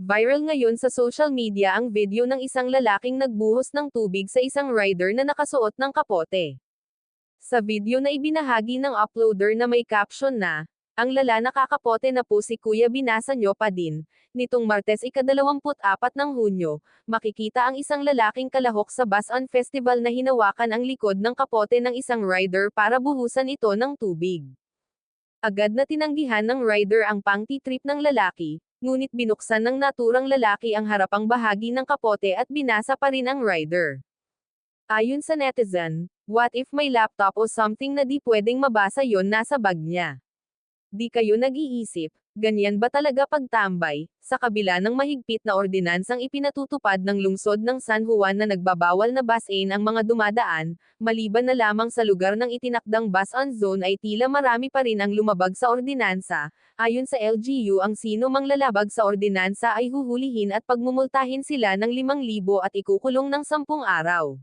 Viral ngayon sa social media ang video ng isang lalaking nagbuhos ng tubig sa isang rider na nakasuot ng kapote. Sa video na ibinahagi ng uploader na may caption na, ang lala nakakapote na po si Kuya binasa nyo pa din. Nitong Martes ikadalawamput-apat ng Hunyo, makikita ang isang lalaking kalahok sa Basan Festival na hinawakan ang likod ng kapote ng isang rider para buhusan ito ng tubig. Agad na tinanggihan ng rider ang pangti-trip ng lalaki, ngunit binuksan ng naturang lalaki ang harapang bahagi ng kapote at binasa pa rin ang rider. Ayon sa netizen, what if may laptop o something na di pwedeng mabasa yon nasa bag niya? Di kayo nag-iisip, ganyan ba talaga pagtambay, sa kabila ng mahigpit na ordinansang ipinatutupad ng lungsod ng San Juan na nagbabawal na basin ang mga dumadaan, maliban na lamang sa lugar ng itinakdang bus on zone ay tila marami pa rin ang lumabag sa ordinansa, ayon sa LGU ang sino mang lalabag sa ordinansa ay huhulihin at pagmumultahin sila ng 5,000 at ikukulong ng 10 araw.